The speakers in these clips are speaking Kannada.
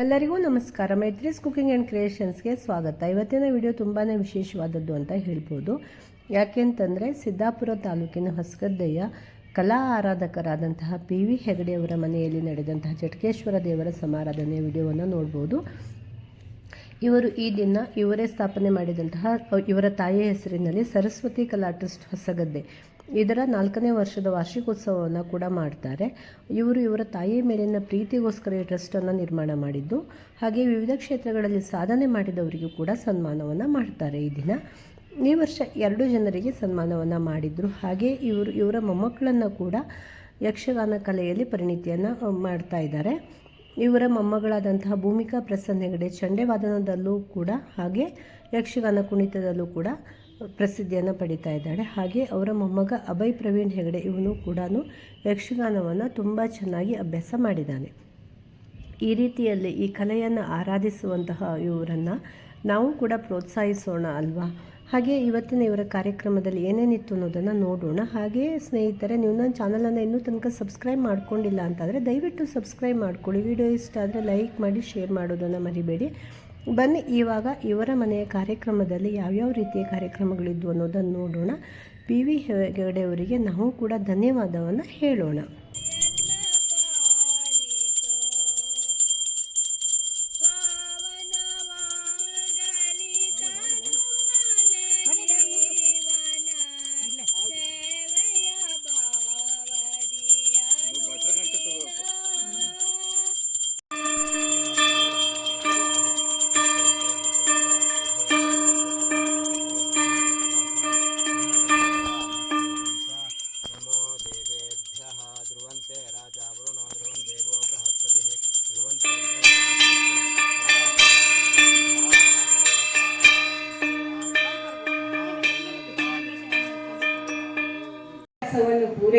ಎಲ್ಲರಿಗೂ ನಮಸ್ಕಾರ. ಮೈತ್ರಿಸ್ ಕುಕಿಂಗ್ ಆ್ಯಂಡ್ ಕ್ರಿಯೇಷನ್ಸ್ಗೆ ಸ್ವಾಗತ. ಇವತ್ತಿನ ವಿಡಿಯೋ ತುಂಬಾ ವಿಶೇಷವಾದದ್ದು ಅಂತ ಹೇಳ್ಬೋದು. ಯಾಕೆಂತಂದರೆ ಸಿದ್ದಾಪುರ ತಾಲೂಕಿನ ಹೊಸಗದ್ದೆಯ ಕಲಾ ಆರಾಧಕರಾದಂತಹ ಪಿ ವಿ ಹೆಗಡೆಯವರ ಮನೆಯಲ್ಲಿ ನಡೆದಂತಹ ಜಟಕೇಶ್ವರ ದೇವರ ಸಮಾರಾಧನೆಯ ವಿಡಿಯೋವನ್ನು ನೋಡ್ಬೋದು. ಇವರು ಈ ದಿನ ಇವರೇ ಸ್ಥಾಪನೆ ಮಾಡಿದಂತಹ, ಇವರ ತಾಯಿಯ ಹೆಸರಿನಲ್ಲಿ ಸರಸ್ವತಿ ಕಲಾ ಟ್ರಸ್ಟ್ ಹೊಸಗದ್ದೆ ಇದರ ನಾಲ್ಕನೇ ವರ್ಷದ ವಾರ್ಷಿಕೋತ್ಸವವನ್ನು ಕೂಡ ಮಾಡ್ತಾರೆ. ಇವರು ಇವರ ತಾಯಿಯ ಮೇಲಿನ ಪ್ರೀತಿಗೋಸ್ಕರ ಈ ಟ್ರಸ್ಟನ್ನು ನಿರ್ಮಾಣ ಮಾಡಿದ್ದು ಹಾಗೆ ವಿವಿಧ ಕ್ಷೇತ್ರಗಳಲ್ಲಿ ಸಾಧನೆ ಮಾಡಿದವರಿಗೂ ಕೂಡ ಸನ್ಮಾನವನ್ನು ಮಾಡ್ತಾರೆ ಈ ದಿನ. ಈ ವರ್ಷ ಎರಡು ಜನರಿಗೆ ಸನ್ಮಾನವನ್ನು ಮಾಡಿದರು. ಹಾಗೆ ಇವರು, ಇವರ ಮೊಮ್ಮಕ್ಕಳನ್ನು ಕೂಡ ಯಕ್ಷಗಾನ ಕಲೆಯಲ್ಲಿ ಪರಿಣಿತಿಯನ್ನು ಮಾಡ್ತಾ ಇದ್ದಾರೆ. ಇವರ ಮೊಮ್ಮಗಳಾದಂತಹ ಭೂಮಿಕಾ ಪ್ರಸನ್ನ ಹೆಗಡೆ ಚಂಡೆವಾದನದಲ್ಲೂ ಕೂಡ, ಹಾಗೆ ಯಕ್ಷಗಾನ ಕುಣಿತದಲ್ಲೂ ಕೂಡ ಪ್ರಸಿದ್ಧಿಯನ್ನು ಪಡಿತಾ ಇದ್ದಾಳೆ. ಹಾಗೆ ಅವರ ಮೊಮ್ಮಗ ಅಭಯ್ ಪ್ರವೀಣ್ ಹೆಗಡೆ ಇವನು ಕೂಡ ಯಕ್ಷಗಾನವನ್ನು ತುಂಬ ಚೆನ್ನಾಗಿ ಅಭ್ಯಾಸ ಮಾಡಿದ್ದಾನೆ. ಈ ರೀತಿಯಲ್ಲಿ ಈ ಕಲೆಯನ್ನು ಆರಾಧಿಸುವಂತಹ ಇವರನ್ನು ನಾವು ಕೂಡ ಪ್ರೋತ್ಸಾಹಿಸೋಣ ಅಲ್ವಾ? ಹಾಗೆ ಇವತ್ತಿನ ಇವರ ಕಾರ್ಯಕ್ರಮದಲ್ಲಿ ಏನೇನಿತ್ತು ಅನ್ನೋದನ್ನು ನೋಡೋಣ. ಹಾಗೆ ಸ್ನೇಹಿತರೆ, ನೀವು ನನ್ನ ಚಾನಲನ್ನು ಇನ್ನೂ ತನಕ ಸಬ್ಸ್ಕ್ರೈಬ್ ಮಾಡ್ಕೊಂಡಿಲ್ಲ ಅಂತಂದರೆ ದಯವಿಟ್ಟು ಸಬ್ಸ್ಕ್ರೈಬ್ ಮಾಡ್ಕೊಳ್ಳಿ. ವಿಡಿಯೋ ಇಷ್ಟ ಆದರೆ ಲೈಕ್ ಮಾಡಿ, ಶೇರ್ ಮಾಡೋದನ್ನು ಮರಿಬೇಡಿ. ಬನ್ನಿ, ಇವಾಗ ಇವರ ಮನೆಯ ಕಾರ್ಯಕ್ರಮದಲ್ಲಿ ಯಾವ್ಯಾವ ರೀತಿಯ ಕಾರ್ಯಕ್ರಮಗಳಿದ್ವು ಅನ್ನೋದನ್ನು ನೋಡೋಣ. ಪಿ ವಿ ಹೆಗಡೆಯವರಿಗೆ ನಾವು ಕೂಡ ಧನ್ಯವಾದವನ್ನು ಹೇಳೋಣ.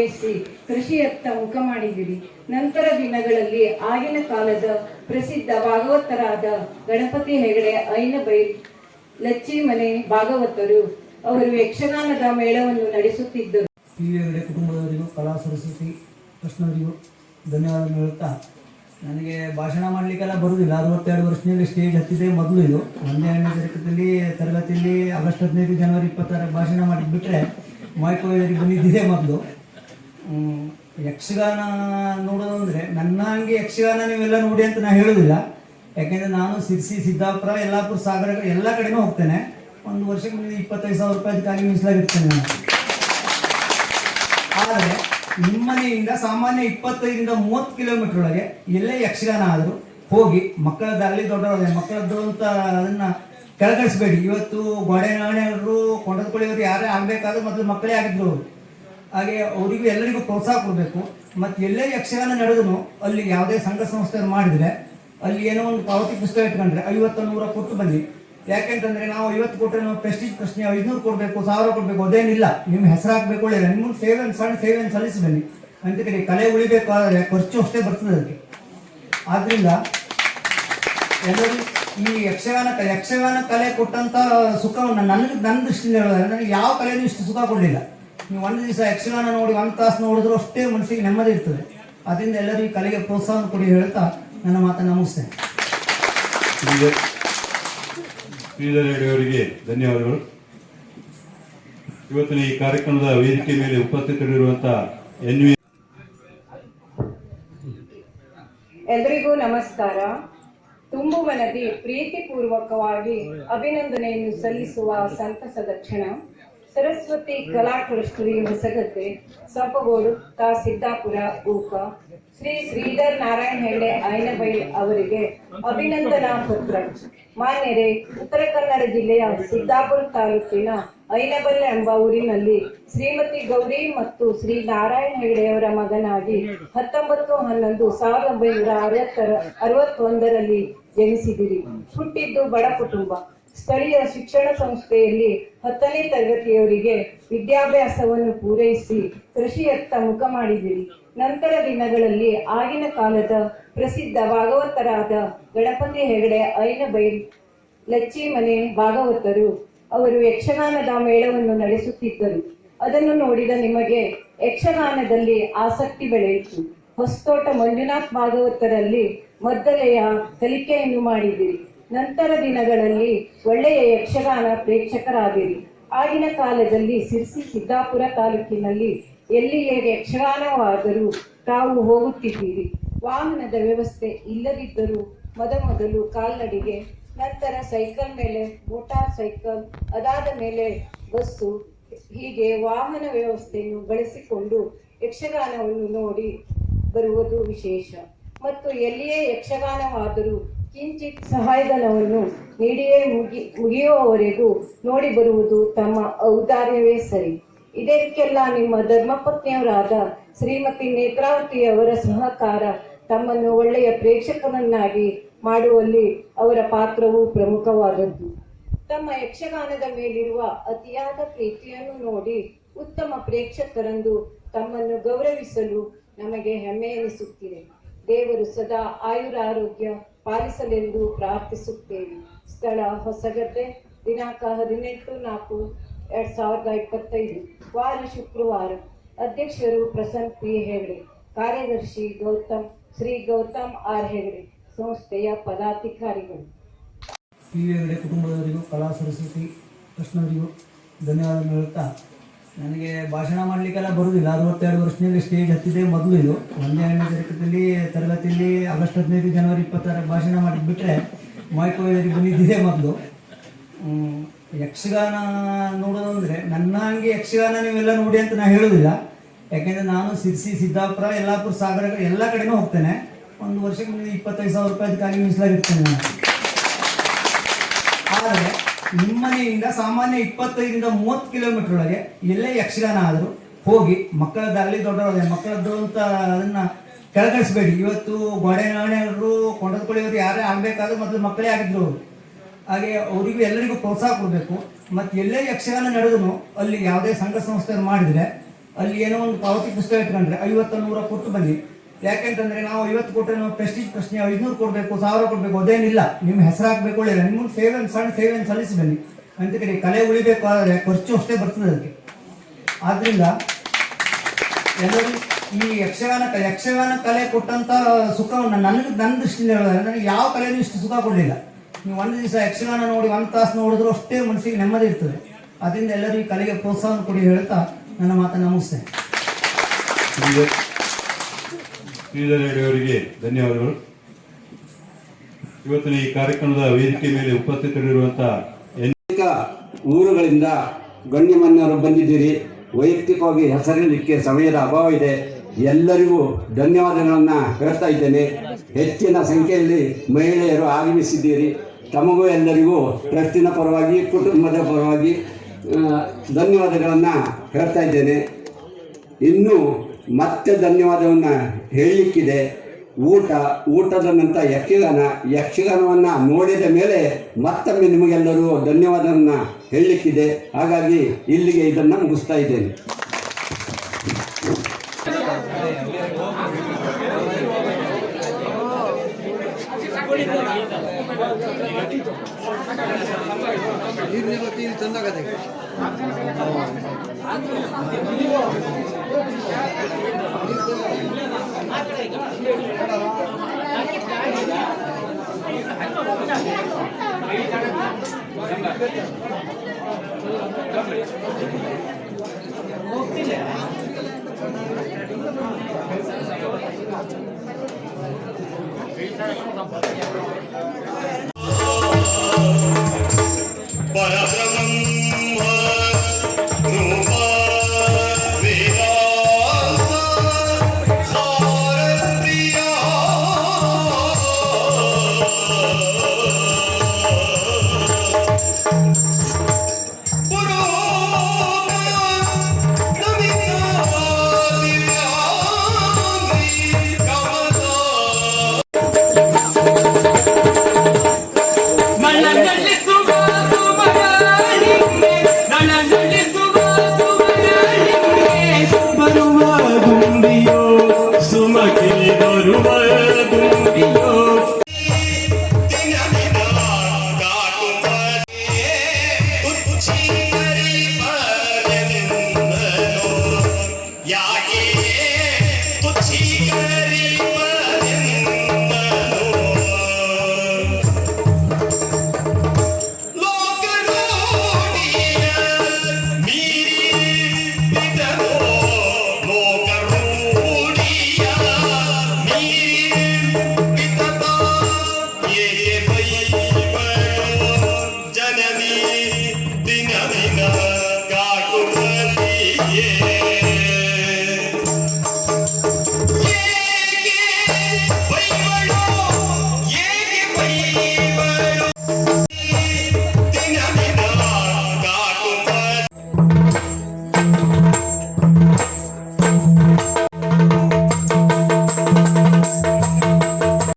ಪೂರೈಸಿ ಕೃಷಿಯತ್ತ ಮುಖ ಮಾಡಿದಿರಿ. ನಂತರ ದಿನಗಳಲ್ಲಿ ಆಗಿನ ಕಾಲದ ಪ್ರಸಿದ್ಧ ಭಾಗವತರಾದ ಗಣಪತಿ ಹೆಗಡೆ ಐನಪೈ ಲಚ್ಚಿ ಮನೆ ಭಾಗವತರು ಅವರು ಯಕ್ಷಗಾನದ ಮೇಳವನ್ನು ನಡೆಸುತ್ತಿದ್ದರು. ಪಿ ಹೆಗಡೆ ಕುಟುಂಬದವರಿಗೂ, ಕಲಾ ಸರಸ್ವತಿ ಕೃಷ್ಣವರಿಗೂ ಧನ್ಯವಾದ ಹೇಳುತ್ತಾ ನನಗೆ ಭಾಷಣ ಮಾಡಲಿಕ್ಕೆಲ್ಲ ಬರುವುದಿಲ್ಲ ಅರವತ್ತೆರಡು ವರ್ಷದಲ್ಲಿ ಸ್ಟೇಜ್ ಹತ್ತಿದೆ ಮೊದಲು ಇದು. ಒಂದೇ ಎರಡನೇ ತರಗತಿಯಲ್ಲಿ ತರಗತಿಯಲ್ಲಿ ಆಗಸ್ಟ್ ಹದಿನೈದು ಜನವರಿ ಇಪ್ಪತ್ತಾರಕ್ಕೆ ಭಾಷಣ ಮಾಡಿಬಿಟ್ರೆ ಮಾಯ್ಕೋಯರಿಗೆ ಬಂದಿದ್ದಿದೆ ಮೊದಲು. ಯಕ್ಷಗಾನ ನೋಡೋದು ಅಂದರೆ ನನ್ನ ಹಂಗೆ ಯಕ್ಷಗಾನ ನೀವೆಲ್ಲ ನೋಡಿ ಅಂತ ನಾನು ಹೇಳೋದಿಲ್ಲ. ಯಾಕೆಂದರೆ ನಾನು ಸಿರ್ಸಿ, ಸಿದ್ದಾಪುರ, ಯಲ್ಲಾಪುರ ಸಾಗರ ಎಲ್ಲ ಕಡೆನೂ ಹೋಗ್ತೇನೆ. ಒಂದು ವರ್ಷಕ್ಕೆ ಮುಂದೆ ಇಪ್ಪತ್ತೈದು ಸಾವಿರ ರೂಪಾಯಿ ಅದಕ್ಕಾಗಿ ಮೀಸಲಾಗಿರ್ತೇನೆ ನಾನು. ಆದರೆ ನಿಮ್ಮನೆಯಿಂದ ಸಾಮಾನ್ಯ ಇಪ್ಪತ್ತೈದರಿಂದ ಮೂವತ್ತು ಕಿಲೋಮೀಟರ್ ಒಳಗೆ ಎಲ್ಲೇ ಯಕ್ಷಗಾನ ಆದರೂ ಹೋಗಿ ಮಕ್ಕಳದ್ದಾಗಲಿ ದೊಡ್ಡವರೇ ಮಕ್ಕಳದ್ದು ಅಂತ ಅದನ್ನ ಕೆಳಗಡಿಸ್ಬೇಡಿ ಇವತ್ತು ಗೋಡೆನಾಣೆಯವರು ಕೊಂಡದ್ಕೊಳ್ಳಿಯವರು ಯಾರೇ ಆಗಬೇಕಾದ್ರೂ ಮೊದಲು ಮಕ್ಕಳೇ ಆಗಿದ್ರು. ಅವರು ಹಾಗೆ ಅವರಿಗೂ ಎಲ್ಲರಿಗೂ ಪ್ರೋತ್ಸಾಹ ಕೊಡಬೇಕು. ಮತ್ತು ಎಲ್ಲೇ ಯಕ್ಷಗಾನ ನಡೆದನು ಅಲ್ಲಿ ಯಾವುದೇ ಸಂಘ ಸಂಸ್ಥೆ ಮಾಡಿದ್ರೆ ಅಲ್ಲಿ ಏನೋ ಒಂದು ಪಾವತಿ ಪುಸ್ತಕ ಇಟ್ಕೊಂಡ್ರೆ ಐವತ್ತು ನೂರ ಕೊಟ್ಟು ಬನ್ನಿ. ಯಾಕೆಂತಂದ್ರೆ ನಾವು ಐವತ್ತು ಕೊಟ್ಟರೆ ನಾವು ಪ್ರೆಸ್ಟೀಜ್ ಪ್ರಶ್ನೆ ಐದುನೂರು ಕೊಡಬೇಕು, ಸಾವಿರ ಕೊಡಬೇಕು, ಅದೇನಿಲ್ಲ. ನಿಮ್ಮ ಹೆಸರು ಹಾಕಬೇಕು ಒಳ್ಳೆಯ ನಿಮ್ಮ ಸೇವೆ ಸಣ್ಣ ಸೇವೆಯನ್ನು ಸಲ್ಲಿಸಿ ಬನ್ನಿ. ಅಂತ ಕಡೆ ಕಲೆ ಉಳಿಬೇಕಾದ್ರೆ ಖರ್ಚು ಅಷ್ಟೇ ಬರ್ತದೆ ಅದಕ್ಕೆ. ಆದ್ರಿಂದ ಎಲ್ಲರೂ ಈ ಯಕ್ಷಗಾನ ಯಕ್ಷಗಾನ ಕಲೆ ಕೊಟ್ಟಂತ ಸುಖವನ್ನು ನನಗೆ ನನ್ನ ದೃಷ್ಟಿಯಿಂದ ಹೇಳಿದ್ರೆ ನನಗೆ ಯಾವ ಕಲೆಯೂ ಇಷ್ಟು ಸುಖ ಕೊಡಲಿಲ್ಲ. ನೀವು ಒಂದು ದಿವಸ ಯಕ್ಷಗಾನ ನೋಡಿ ಒಂದು ತಾಸು ನೋಡಿದ್ರು ಅಷ್ಟೇ ಮನಸ್ಸಿಗೆ ನೆಮ್ಮದಿ ಇರ್ತದೆ. ಅದರಿಂದ ಎಲ್ಲರೂ ಈ ಕಲೆಗೆ ಪ್ರೋತ್ಸಾಹ ಕೊಡಿ ಹೇಳ್ತಾ ನನ್ನ ಮಾತನ್ನು ಮುಗಿಸ್ತೇನೆ. ಅವರಿಗೆ ಧನ್ಯವಾದಗಳು. ಇವತ್ತಿನ ಈ ಕಾರ್ಯಕ್ರಮದ ವೇದಿಕೆ ಮೇಲೆ ಉಪಸ್ಥಿತರಿರುವಂತಹ ಎನ್ ವಿ ಎಲ್ರಿಗೂ ನಮಸ್ಕಾರ. ತುಂಬು ಮನದಿ ಪ್ರೀತಿಪೂರ್ವಕವಾಗಿ ಅಭಿನಂದನೆಯನ್ನು ಸಲ್ಲಿಸುವ ಸಂತಸದ ಕ್ಷಣ. ಸರಸ್ವತಿ ಕಲಾ ಟ್ರಸ್ಟ್ರಿ ಹೊಸಗದ್ದೆ ಸಂಪಗೋಡು ತಾ ಸಿದ್ದಾಪುರ, ಊಕ. ಶ್ರೀ ಶ್ರೀಧರ್ ನಾರಾಯಣ ಹೆಗಡೆ ಐನಬೈಲ್ ಅವರಿಗೆ ಅಭಿನಂದನಾ ಪತ್ರ. ಮಾನ್ಯರೇ, ಉತ್ತರ ಕನ್ನಡ ಜಿಲ್ಲೆಯ ಸಿದ್ದಾಪುರ ತಾಲೂಕಿನ ಐನಬಲ್ ಎಂಬ ಊರಿನಲ್ಲಿ ಶ್ರೀಮತಿ ಗೌರಿ ಮತ್ತು ಶ್ರೀ ನಾರಾಯಣ ಹೆಗಡೆಯವರ ಮಗನಾಗಿ ಹತ್ತೊಂಬತ್ತು ಹನ್ನೊಂದು ಸಾವಿರದ ಒಂಬೈನೂರ ಅರವತ್ತರ, ಅರವತ್ತೊಂದರಲ್ಲಿ ಜನಿಸಿದಿರಿ. ಹುಟ್ಟಿದ್ದು ಬಡ ಕುಟುಂಬ. ಸ್ಥಳೀಯ ಶಿಕ್ಷಣ ಸಂಸ್ಥೆಯಲ್ಲಿ ಹತ್ತನೇ ತರಗತಿಯವರಿಗೆ ವಿದ್ಯಾಭ್ಯಾಸವನ್ನು ಪೂರೈಸಿ ಕೃಷಿಯತ್ತ ಮುಖ ಮಾಡಿದಿರಿ. ನಂತರ ದಿನಗಳಲ್ಲಿ ಆಗಿನ ಕಾಲದ ಪ್ರಸಿದ್ಧ ಭಾಗವತರಾದ ಗಣಪತಿ ಹೆಗಡೆ, ಐನಬೈಲ್, ಲಚ್ಚಿಮನೆ ಭಾಗವತರು ಅವರು ಯಕ್ಷಗಾನದ ಮೇಳವನ್ನು ನಡೆಸುತ್ತಿದ್ದರು. ಅದನ್ನು ನೋಡಿದ ನಿಮಗೆ ಯಕ್ಷಗಾನದಲ್ಲಿ ಆಸಕ್ತಿ ಬೆಳೆಯಿತು. ಹೊಸತೋಟ ಮಂಜುನಾಥ್ ಭಾಗವತರಲ್ಲಿ ಮದ್ದಲೆಯ ಕಲಿಕೆಯನ್ನು ಮಾಡಿದಿರಿ. ನಂತರ ದಿನಗಳಲ್ಲಿ ಒಳ್ಳೆಯ ಯಕ್ಷಗಾನ ಪ್ರೇಕ್ಷಕರಾದಿರಿ ಆಗಿನ ಕಾಲದಲ್ಲಿ ಸಿರ್ಸಿ ಸಿದ್ದಾಪುರ ತಾಲೂಕಿನಲ್ಲಿ ಎಲ್ಲಿಯೇ ಯಕ್ಷಗಾನವಾದರೂ ತಾವು ಹೋಗುತ್ತಿದ್ದೀರಿ. ವಾಹನದ ವ್ಯವಸ್ಥೆ ಇಲ್ಲದಿದ್ದರೂ ಮೊದಮೊದಲು ಕಾಲ್ನಡಿಗೆ, ನಂತರ ಸೈಕಲ್ ಮೇಲೆ ಮೋಟಾರ್ ಸೈಕಲ್, ಅದಾದ ಮೇಲೆ ಬಸ್ಸು, ಹೀಗೆ ವಾಹನ ವ್ಯವಸ್ಥೆಯನ್ನು ಬಳಸಿಕೊಂಡು ಯಕ್ಷಗಾನವನ್ನು ನೋಡಿ ಬರುವುದು ವಿಶೇಷ. ಮತ್ತು ಎಲ್ಲಿಯೇ ಯಕ್ಷಗಾನವಾದರೂ ಕಿಂಚಿತ್ ಸಹಾಯಧನವನ್ನು ನೀಡಿಯೇ ಮುಗಿ, ಮುಗಿಯುವವರೆಗೂ ನೋಡಿ ಬರುವುದು ತಮ್ಮ ಔದಾರ್ಯವೇ ಸರಿ. ಇದಕ್ಕೆಲ್ಲ ನಿಮ್ಮ ಧರ್ಮಪತ್ನಿಯವರಾದ ಶ್ರೀಮತಿ ನೇತ್ರಾವತಿಯವರ ಸಹಕಾರ ತಮ್ಮನ್ನು ಒಳ್ಳೆಯ ಪ್ರೇಕ್ಷಕನನ್ನಾಗಿ ಮಾಡುವಲ್ಲಿ ಅವರ ಪಾತ್ರವು ಪ್ರಮುಖವಾದದ್ದು. ತಮ್ಮ ಯಕ್ಷಗಾನದ ಮೇಲಿರುವ ಅತಿಯಾದ ಪ್ರೀತಿಯನ್ನು ನೋಡಿ ಉತ್ತಮ ಪ್ರೇಕ್ಷಕರಂದು ತಮ್ಮನ್ನು ಗೌರವಿಸಲು ನಮಗೆ ಹೆಮ್ಮೆ ಎನಿಸುತ್ತಿದೆ. ದೇವರು ಸದಾ ಆಯುರಾರೋಗ್ಯ ಪಾಲಿಸಲೆಂದು ಪ್ರಾರ್ಥಿಸುತ್ತೇವೆ ಸ್ಥಳ ಹೊಸಗದ್ದೆ ದಿನಾಂಕ ಹದಿನೆಂಟು ನಾಲ್ಕು ಎರಡ್ ಸಾವಿರದ ಇಪ್ಪತ್ತೈದು. ವಾರ ಶುಕ್ರವಾರ. ಅಧ್ಯಕ್ಷರು ಪ್ರಸನ್ನ ಪಿ ಹೆಗಡೆ, ಕಾರ್ಯದರ್ಶಿ ಗೌತಮ್, ಶ್ರೀ ಗೌತಮ್ ಆರ್ ಹೆಗಡೆ, ಸಂಸ್ಥೆಯ ಪದಾಧಿಕಾರಿಗಳು. ಪಿ ಹೆಗಡೆ ಕುಟುಂಬದವರಿಗೂ, ಕಲಾ ಸರಸ್ವತಿ ಕೃಷ್ಣರಿಗೂ ಧನ್ಯವಾದ ಹೇಳುತ್ತಾ ನನಗೆ ಭಾಷಣ ಮಾಡಲಿಕ್ಕೆಲ್ಲ ಬರುವುದಿಲ್ಲ ಅರವತ್ತೆರಡು ವರ್ಷದಲ್ಲಿ ಸ್ಟೇಜ್ ಹತ್ತಿದೆ ಮೊದಲು ಇದು. ಒಂದೇ ಎರಡನೇ ತರಗತಿಯಲ್ಲಿ ತರಗತಿಯಲ್ಲಿ ಆಗಸ್ಟ್ ಹದಿನೈದು ಜನವರಿ ಇಪ್ಪತ್ತಾರಕ್ಕೆ ಭಾಷಣ ಮಾಡಿದ್ದು ಬಿಟ್ಟರೆ ಮೈಕೋದಲ್ಲಿ ಬಂದಿದ್ದಿದೆ ಮೊದಲು. ಯಕ್ಷಗಾನ ನೋಡೋದಂದ್ರೆ ನನ್ನ ಹಂಗೆ ಯಕ್ಷಗಾನ ನೀವೆಲ್ಲ ನೋಡಿ ಅಂತ ನಾನು ಹೇಳೋದಿಲ್ಲ. ಯಾಕೆಂದರೆ ನಾನು ಸಿರ್ಸಿ, ಸಿದ್ದಾಪುರ, ಯಲ್ಲಾಪುರ ಸಾಗರ ಎಲ್ಲ ಕಡೆನೂ ಹೋಗ್ತೇನೆ. ಒಂದು ವರ್ಷಕ್ಕೆ ಇಪ್ಪತ್ತೈದು ಸಾವಿರ ರೂಪಾಯಿ ಅದಕ್ಕಾಗಿ ಮೀಸಲಾಗಿರ್ತೇನೆ ನಾನು. ಆದರೆ ನಿಮ್ಮನೆಯಿಂದ ಸಾಮಾನ್ಯ ಇಪ್ಪತ್ತೈದರಿಂದ ಮೂವತ್ತು ಕಿಲೋಮೀಟರ್ ಒಳಗೆ ಎಲ್ಲೇ ಯಕ್ಷಗಾನ ಆದರೂ ಹೋಗಿ ಮಕ್ಕಳದ್ದಾಗಲಿ ದೊಡ್ಡವರಾಗಲಿ ಮಕ್ಕಳದ್ದು ಅಂತ ಅದನ್ನ ಕೆಳಗಿಳಿಸ್ಬೇಡಿ. ಇವತ್ತು ಗೋಡೆ ನಾಣ್ಯರು ಕೊಂಡದ್ಕೊಳ್ಳಿಯವರು ಯಾರೇ ಆಗಬೇಕಾದ್ರೂ ಮೊದಲು ಮಕ್ಕಳೇ ಆಗಿದ್ರು ಅವರು. ಹಾಗೆ ಅವರಿಗೂ ಎಲ್ಲರಿಗೂ ಪ್ರೋತ್ಸಾಹ ಕೊಡಬೇಕು. ಮತ್ತು ಎಲ್ಲೇ ಯಕ್ಷಗಾನ ನಡೆದ್ರು ಅಲ್ಲಿ ಯಾವುದೇ ಸಂಘ ಸಂಸ್ಥೆ ಮಾಡಿದರೆ ಅಲ್ಲಿ ಏನೋ ಒಂದು ಪಾವತಿ ಪುಸ್ತಕ ಇಟ್ಕೊಂಡ್ರೆ ಐವತ್ತು ನೂರ ಕೊಟ್ಟು ಬನ್ನಿ. ಯಾಕೆಂತಂದ್ರೆ ನಾವು ಐವತ್ತು ಕೊಟ್ಟರೆ ನಾವು ಪ್ರೆಸ್ಟೀಜ್ ಪ್ರಶ್ನೆ ಐದುನೂರು ಕೊಡಬೇಕು, ಸಾವಿರ ಕೊಡಬೇಕು, ಅದೇನಿಲ್ಲ. ನಿಮ್ಮ ಹೆಸರು ಹಾಕಬೇಕು ಒಳ್ಳೆಯ ನಿಮ್ಮ ಸೇವೆ ಸಣ್ಣ ಸೇವೆಯನ್ನು ಸಲ್ಲಿಸಿ ಬನ್ನಿ. ಅಂತ ಕಡೆ ಕಲೆ ಉಳಿಬೇಕಾದ್ರೆ ಖರ್ಚು ಅಷ್ಟೇ ಬರ್ತದೆ ಅದಕ್ಕೆ. ಆದ್ರಿಂದ ಎಲ್ಲರೂ ಈ ಯಕ್ಷಗಾನ ಕಲೆ ಯಕ್ಷಗಾನ ಕಲೆ ಕೊಟ್ಟಂತ ಸುಖವನ್ನು ನನಗೆ ನನ್ನ ದೃಷ್ಟಿಯಿಂದ ಹೇಳಿದ್ರೆ ನನಗೆ ಯಾವ ಕಲೆಯೂ ಇಷ್ಟು ಸುಖ ಕೊಡಲಿಲ್ಲ. ನೀವು ಒಂದು ದಿವಸ ಯಕ್ಷಗಾನ ನೋಡಿ, ಒಂದು ತಾಸು ನೋಡಿದ್ರು ಅಷ್ಟೇ ಮನಸ್ಸಿಗೆ ನೆಮ್ಮದಿ ಇರ್ತದೆ. ಅದರಿಂದ ಎಲ್ಲರೂ ಈ ಕಲೆಗೆ ಪ್ರೋತ್ಸಾಹ ಕೊಡಿ ಹೇಳ್ತಾ ನನ್ನ ಮಾತನ್ನು ಮುಗಿಸ್ತೇನೆ. ಶ್ರೀಧರ್ ಅವರಿಗೆ ಧನ್ಯವಾದಗಳು. ಇವತ್ತಿನ ಈ ಕಾರ್ಯಕ್ರಮದ ವೇದಿಕೆ ಮೇಲೆ ಉಪಸ್ಥಿತರಿರುವಂತಹ ಎನ್ ಅನೇಕ ಊರುಗಳಿಂದ ಗಣ್ಯಮಾನ್ಯರು ಬಂದಿದ್ದೀರಿ. ವೈಯಕ್ತಿಕವಾಗಿ ಹೆಸರಿಡಲಿಕ್ಕೆ ಸಮಯದ ಅಭಾವ ಇದೆ. ಎಲ್ಲರಿಗೂ ಧನ್ಯವಾದಗಳನ್ನು ಹೇಳ್ತಾ ಇದ್ದೇನೆ. ಹೆಚ್ಚಿನ ಸಂಖ್ಯೆಯಲ್ಲಿ ಮಹಿಳೆಯರು ಆಗಮಿಸಿದ್ದೀರಿ. ತಮಗೂ ಎಲ್ಲರಿಗೂ ಟ್ರಸ್ಟಿನ ಪರವಾಗಿ, ಕುಟುಂಬದ ಪರವಾಗಿ ಧನ್ಯವಾದಗಳನ್ನು ಹೇಳ್ತಾ ಇದ್ದೇನೆ. ಇನ್ನು ಮತ್ತೆ ಧನ್ಯವಾದವನ್ನು ಹೇಳಲಿಕ್ಕಿದೆ. ಊಟ, ಊಟದ ನಂತರ ಯಕ್ಷಗಾನ, ಯಕ್ಷಗಾನವನ್ನು ನೋಡಿದ ಮೇಲೆ ಮತ್ತೊಮ್ಮೆ ನಿಮಗೆಲ್ಲರೂ ಧನ್ಯವಾದವನ್ನು ಹೇಳಲಿಕ್ಕಿದೆ. ಹಾಗಾಗಿ ಇಲ್ಲಿಗೆ ಇದನ್ನು ಮುಗಿಸ್ತಾ ಇದ್ದೇನೆ. ನೀರಿನ ಬತ್ತಿ ಇಲ್ಲಿ ತಂದಾಗದೆ ಹೋಗ್ತಿಲ್ಲ